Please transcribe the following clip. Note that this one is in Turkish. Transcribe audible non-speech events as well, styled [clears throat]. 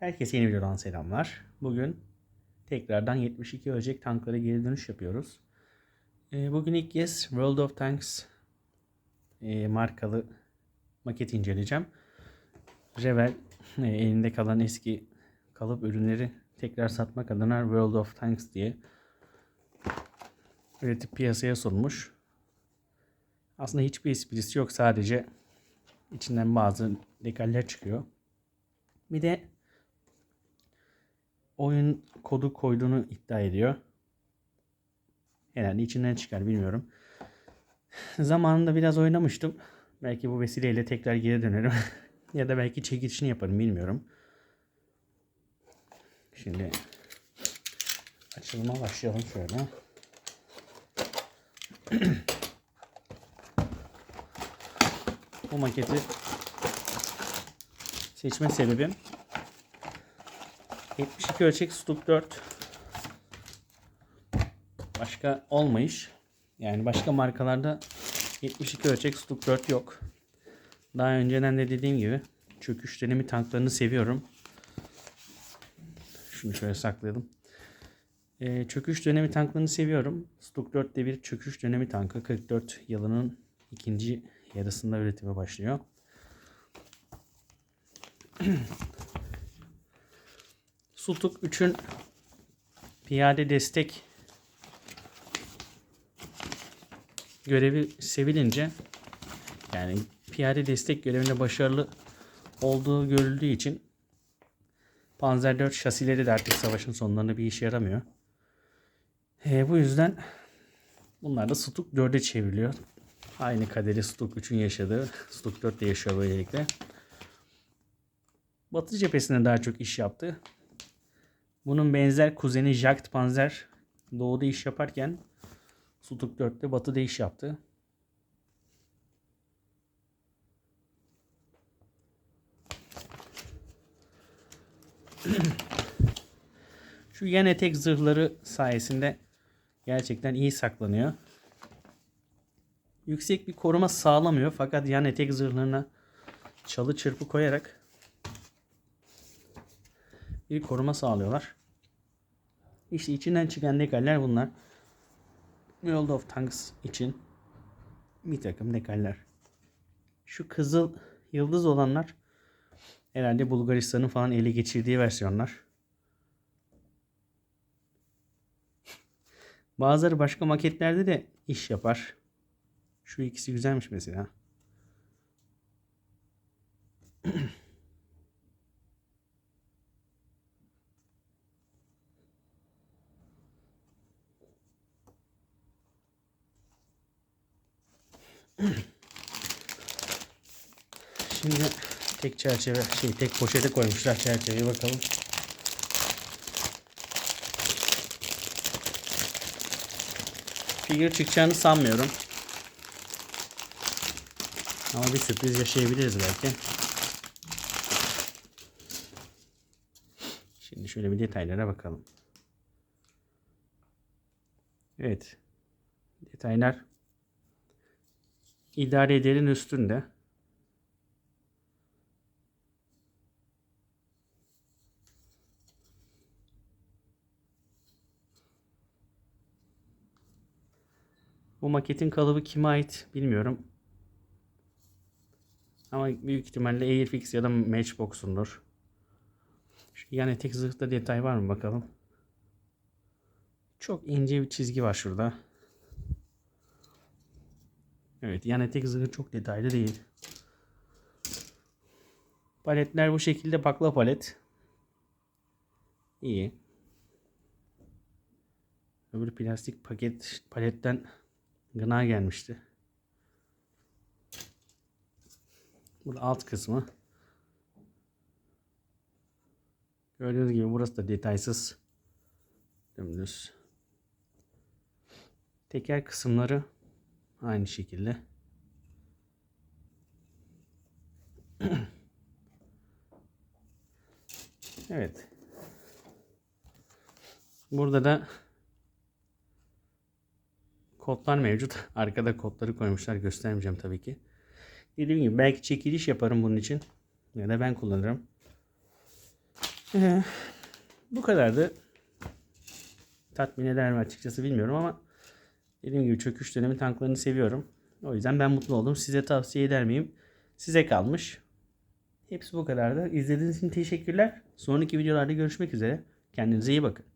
Herkese yeni videodan selamlar. Bugün tekrardan 72 ölçek tanklara geri dönüş yapıyoruz. Ee, Bugün ilk kez World of Tanks e, markalı maket inceleyeceğim. Revel e, elinde kalan eski kalıp ürünleri tekrar satmak adına World of Tanks diye üretip piyasaya sunmuş. Aslında hiçbir esprisi yok. Sadece içinden bazı dekaller çıkıyor. Bir de oyun kodu koyduğunu iddia ediyor. Herhalde içinden çıkar bilmiyorum. [sighs] Zamanında biraz oynamıştım. Belki bu vesileyle tekrar geri dönerim. [laughs] ya da belki çekilişini yaparım bilmiyorum. Şimdi açılıma başlayalım şöyle. [clears throat] bu maketi seçme sebebim 72 ölçek Stuk 4 başka olmayış. Yani başka markalarda 72 ölçek Stuk 4 yok. Daha önceden de dediğim gibi çöküş dönemi tanklarını seviyorum. Şunu şöyle saklayalım. Ee, çöküş dönemi tanklarını seviyorum. Stuk 4 de bir çöküş dönemi tankı. 44 yılının ikinci yarısında üretime başlıyor. [clears throat] Sultuk 3'ün piyade destek görevi sevilince yani piyade destek görevinde başarılı olduğu görüldüğü için Panzer 4 şasileri de artık savaşın sonlarında bir işe yaramıyor. E, bu yüzden bunlar da Stuk 4'e çevriliyor. Aynı kaderi Stuk 3'ün yaşadığı. Stuk 4 de yaşıyor böylelikle. Batı cephesinde daha çok iş yaptı. Bunun benzer kuzeni Jagd Panzer doğuda iş yaparken Sutuk 4'te batıda iş yaptı. [clears throat] Şu yan etek zırhları sayesinde gerçekten iyi saklanıyor. Yüksek bir koruma sağlamıyor fakat yan etek zırhlarına çalı çırpı koyarak bir koruma sağlıyorlar. İşte içinden çıkan dekaller bunlar. World of Tanks için bir takım dekaller. Şu kızıl yıldız olanlar herhalde Bulgaristan'ın falan ele geçirdiği versiyonlar. Bazıları başka maketlerde de iş yapar. Şu ikisi güzelmiş mesela. Şimdi tek çerçeve şey tek poşete koymuşlar çerçeveyi bakalım. Figür çıkacağını sanmıyorum. Ama bir sürpriz yaşayabiliriz belki. Şimdi şöyle bir detaylara bakalım. Evet. Detaylar idare ederin üstünde. Bu maketin kalıbı kime ait bilmiyorum. Ama büyük ihtimalle Airfix ya da Matchbox'undur. Şu yan etek zırhta detay var mı bakalım. Çok ince bir çizgi var şurada. Evet yan etek zırhı çok detaylı değil. Paletler bu şekilde bakla palet. İyi. Öbür plastik paket paletten gına gelmişti. Bu alt kısmı. Gördüğünüz gibi burası da detaysız. Dümdüz. Teker kısımları aynı şekilde. evet. Burada da kodlar mevcut. [laughs] Arkada kodları koymuşlar. Göstermeyeceğim tabii ki. Dediğim gibi belki çekiliş yaparım bunun için. Ya da ben kullanırım. Ee, bu kadardı. Tatmin eder mi açıkçası bilmiyorum ama dediğim gibi çöküş dönemi tanklarını seviyorum. O yüzden ben mutlu oldum. Size tavsiye eder miyim? Size kalmış. Hepsi bu kadardı. İzlediğiniz için teşekkürler. Sonraki videolarda görüşmek üzere. Kendinize iyi bakın.